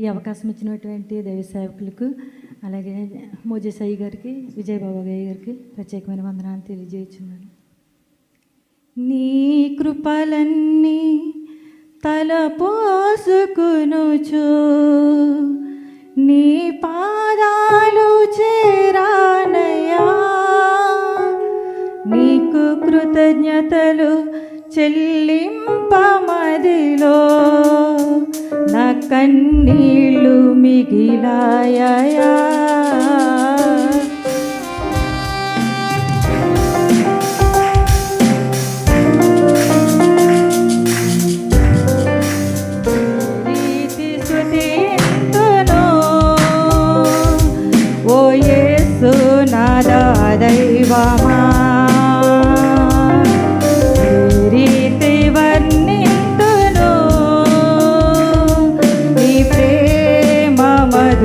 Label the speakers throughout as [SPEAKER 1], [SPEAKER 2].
[SPEAKER 1] ఈ అవకాశం ఇచ్చినటువంటి దైవ సేవకులకు అలాగే మోజేసాయి గారికి విజయబాబు గారి గారికి ప్రత్యేకమైన వందనాలు తెలియజేస్తున్నాను. నీ కృపలన్నీ తలపోసుకునుచు నీ పాదాలు చేరానయ్యా. నీకు కృతజ్ఞతలు చెల్లింపమదిలో నా కన్నీళ్ళు మిగిలాయా ఓ యేసు నాదా దైవమా.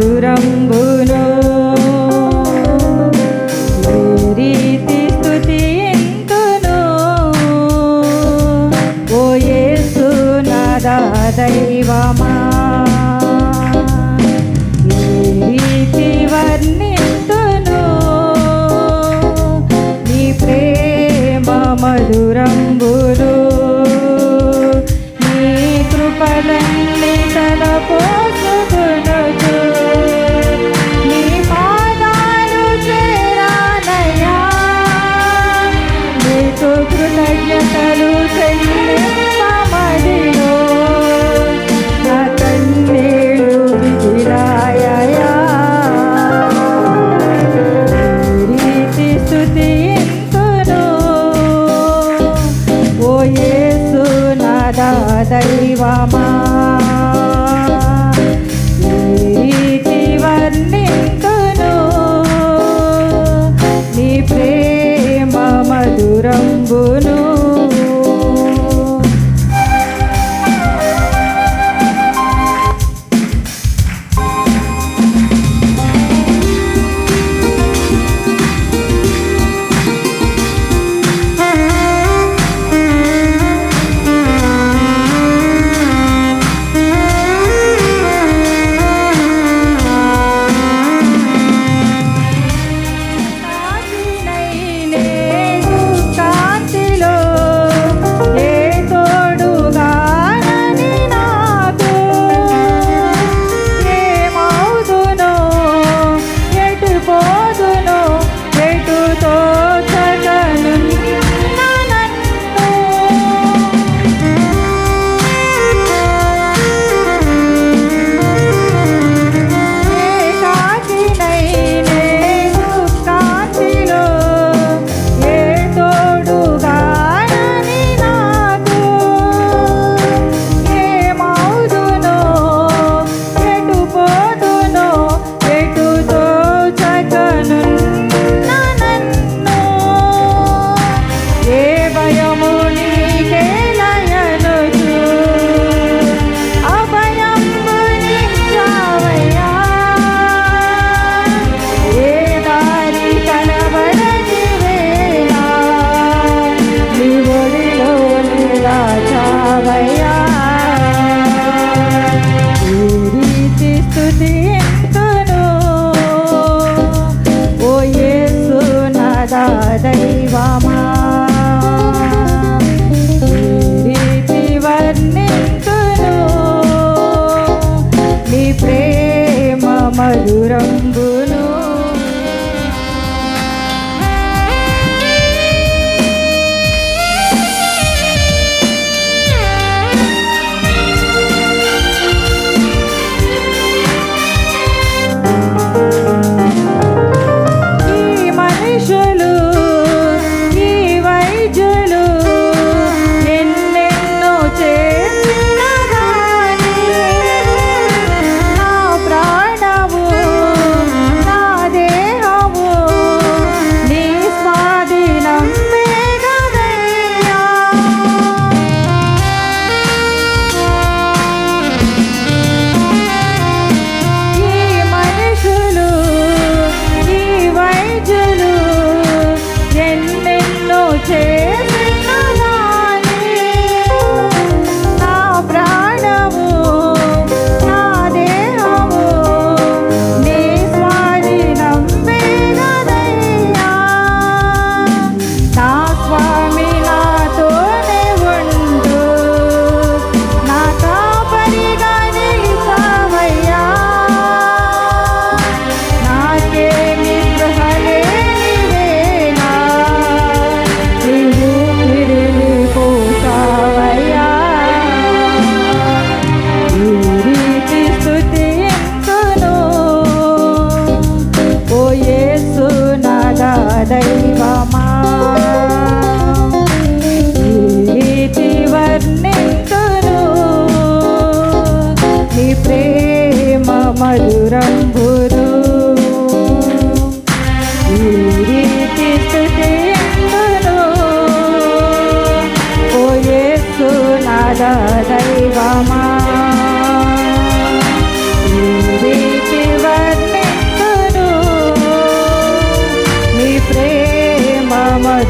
[SPEAKER 1] Buddha, Buddha. నాదా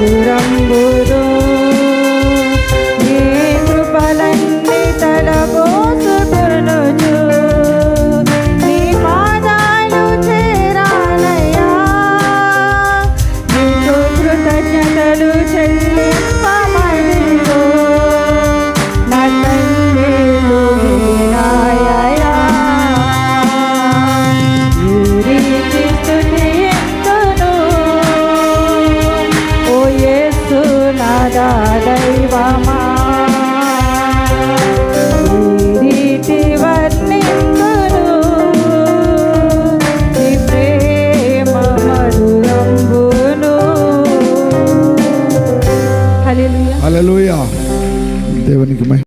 [SPEAKER 1] మధురంబును నీ